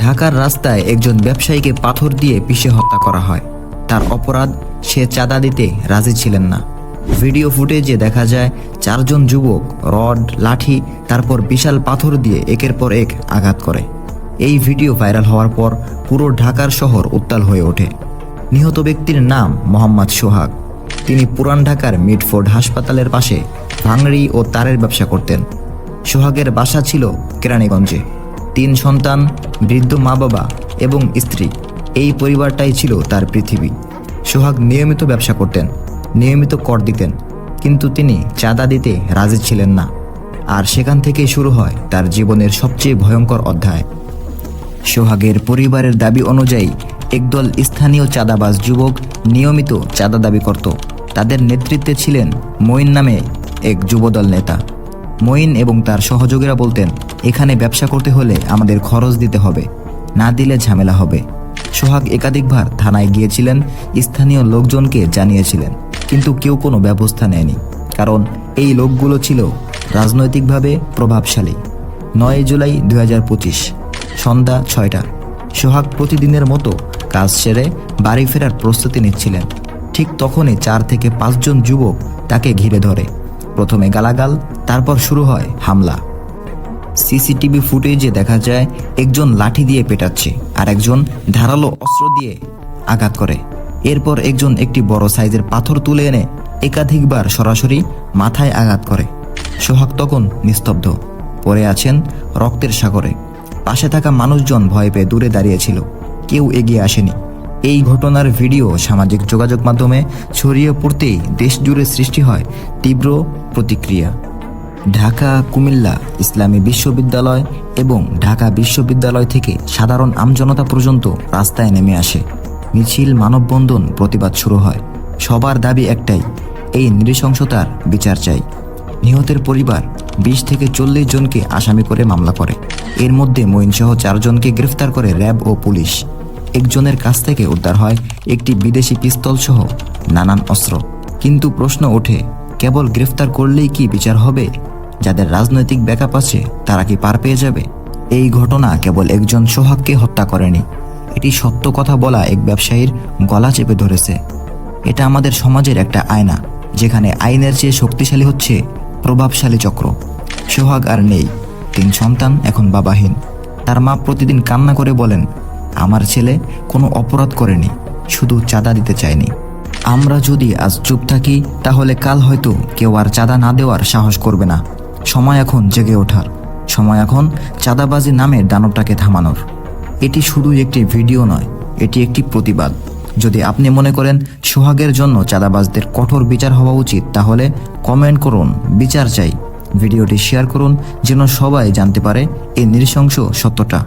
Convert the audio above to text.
ঢাকার রাস্তায় একজন ব্যবসায়ীকে পাথর দিয়ে পিষে হত্যা করা হয়। তার অপরাধ, সে চাঁদা দিতে রাজি ছিলেন না। ভিডিও ফুটেজে দেখা যায়, চারজন যুবক রড, লাঠি, তারপর বিশাল পাথর দিয়ে একের পর এক আঘাত করে। এই ভিডিও ভাইরাল হওয়ার পর পুরো ঢাকার শহর উত্তাল হয়ে ওঠে। নিহত ব্যক্তির নাম মোহাম্মদ সোহাগ। তিনি পুরান ঢাকার মিডফোর্ড হাসপাতালের পাশে ভাঙড়ি ও তারের ব্যবসা করতেন। সোহাগের বাসা ছিল কেরানীগঞ্জে। তিন সন্তান, বৃদ্ধ মা বাবা এবং স্ত্রী। এই পরিবারটাই ছিল তার পৃথিবী। সোহাগ নিয়মিত ব্যবসা করতেন, নিয়মিত কর দিতেন, কিন্তু তিনি চাঁদা দিতে রাজি ছিলেন না। আর সেখান থেকেই শুরু হয় তার জীবনের সবচেয়ে ভয়ঙ্কর অধ্যায়। সোহাগের পরিবারের দাবি অনুযায়ী, একদল স্থানীয় চাঁদাবাজ যুবক নিয়মিত চাঁদা দাবি করত। তাদের নেতৃত্বে ছিলেন মঈন নামে এক যুবদল নেতা। মঈন এবং তার সহযোগীরা বলতেন, এখানে ব্যবসা করতে হলে আমাদের খরচ দিতে হবে, না দিলে ঝামেলা হবে। সোহাগ একাধিকবার থানায় গিয়েছিলেন, স্থানীয় লোকজনকে জানিয়েছিলেন, কিন্তু কেউ কোনো ব্যবস্থা নেয়নি, কারণ এই লোকগুলো ছিল রাজনৈতিকভাবে প্রভাবশালী। নয় জুলাই দুই সন্ধ্যা ছয়টা, সোহাগ প্রতিদিনের মতো কাজ সেরে বাড়ি ফেরার প্রস্তুতি নিচ্ছিলেন। ঠিক তখনই চার থেকে পাঁচজন যুবক তাকে ঘিরে ধরে। প্রথমে গালাগাল তারপর শুরু হয় হামলা। সিসিটিভি ফুটেজে দেখা যায়, একজন লাঠি দিয়ে পেটাচ্ছে আর একজন ধারালো অস্ত্র দিয়ে আঘাত করে। এরপর একজন একটি বড় সাইজের পাথর তুলে এনে একাধিকবার সরাসরি মাথায় আঘাত করে। সোহাগ তখন নিস্তব্ধ। পড়ে আছেন রক্তের সাগরে। পাশে থাকা মানুষজন ভয় পেয়ে দূরে দাঁড়িয়েছিল। কেউ এগিয়ে আসেনি। এই ঘটনার ভিডিও সামাজিক যোগাযোগ মাধ্যমে ছড়িয়ে পড়তেই দেশ জুড়ে সৃষ্টি হয় তীব্র প্রতিক্রিয়া। ঢাকা, কুমিল্লা, ইসলামী বিশ্ববিদ্যালয় এবং ঢাকা বিশ্ববিদ্যালয় থেকে সাধারণ আমজনতা পর্যন্ত রাস্তায় নেমে আসে। মিছিল, মানববন্ধন, প্রতিবাদ শুরু হয়। সবার দাবি একটাই, এই নৃশংসতার বিচার চাই। নিহতের পরিবার বিশ থেকে চল্লিশ জনকে আসামি করে মামলা করে। এর মধ্যে মঈনসহ চারজনকে গ্রেফতার করে র্যাব ও পুলিশ। একজনের কাছ থেকে উদ্ধার হয় একটি বিদেশি পিস্তল সহ নানান অস্ত্র। কিন্তু প্রশ্ন ওঠে, কেবল গ্রেফতার করলেই কি বিচার হবে? যাদের রাজনৈতিক ব্যাকআপ আছে, তারা কি পার পেয়ে যাবে? এই ঘটনা কেবল একজন সোহাগকে হত্যা করেনি। এটি সত্য কথা বলা এক ব্যবসায়ীর গলা চেপে ধরেছে। এটা আমাদের সমাজের একটা আয়না, যেখানে আইনের চেয়ে শক্তিশালী হচ্ছে প্রভাবশালী চক্র। সোহাগ আর নেই, তিন সন্তান, এখন বাবাহীন। তার মা প্রতিদিন কান্না করে বলেন, আমার ছেলে কোনো অপরাধ করেনি, শুধু চাঁদা দিতে চায়নি। আমরা যদি আজ চুপ থাকি, তাহলে কাল হয়তো কেউ আর চাঁদা না দেওয়ার সাহস করবে না। সময় এখন জেগে ওঠার। সময় এখন চাঁদাবাজি নামের দানবটাকে থামানোর। এটি শুধু একটি ভিডিও নয়, এটি একটি প্রতিবাদ। যদি আপনি মনে করেন সোহাগের জন্য চাঁদাবাজদের কঠোর বিচার হওয়া উচিত, তাহলে কমেন্ট করুন, বিচার চাই। ভিডিওটি শেয়ার করুন, যেন সবাই জানতে পারে এই নৃশংস সত্যটা।